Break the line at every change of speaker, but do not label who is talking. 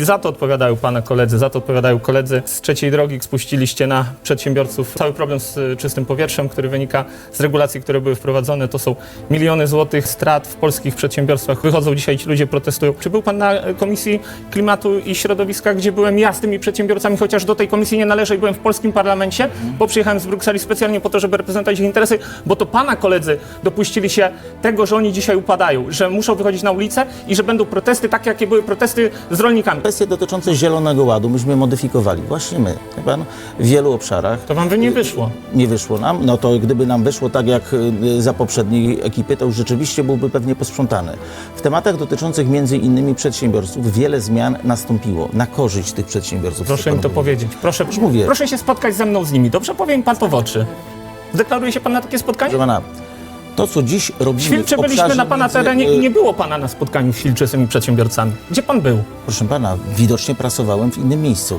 Za to odpowiadają pana koledzy, za to odpowiadają koledzy z trzeciej drogi. Spuściliście na przedsiębiorców cały problem z y, czystym powietrzem, który wynika z regulacji, które były wprowadzone. To są miliony złotych strat w polskich przedsiębiorstwach. Wychodzą dzisiaj ci ludzie, protestują. Czy był pan na y, Komisji Klimatu i Środowiska, gdzie byłem ja z tymi przedsiębiorcami, chociaż do tej komisji nie należę i byłem w polskim parlamencie, bo przyjechałem z Brukseli specjalnie po to, żeby reprezentować ich interesy, bo to pana koledzy dopuścili się tego, że oni dzisiaj upadają, że muszą wychodzić na ulicę i że będą protesty takie, jakie były protesty z rolnikami.
Kwestie dotyczące Zielonego Ładu myśmy modyfikowali. Właśnie my. wie Pan, w wielu obszarach
To wam by nie wyszło.
nie wyszło nam. No to gdyby nam wyszło tak jak y, za poprzedniej ekipy, to już rzeczywiście byłby pewnie posprzątany. W tematach dotyczących między innymi przedsiębiorców wiele zmian nastąpiło na korzyść tych przedsiębiorców.
Proszę
pan
to powiedzieć. Proszę,
Już mówię.
proszę się spotkać ze mną z nimi. Dobrze powiem pan to w oczy. Zdeklaruje się pan na takie spotkanie?
Proszę pana, to co dziś robimy
Świlcze byliśmy na pana
między,
terenie i
y,
nie było pana na spotkaniu z tymi przedsiębiorcami. Gdzie pan był?
Proszę pana, widocznie pracowałem w innym miejscu.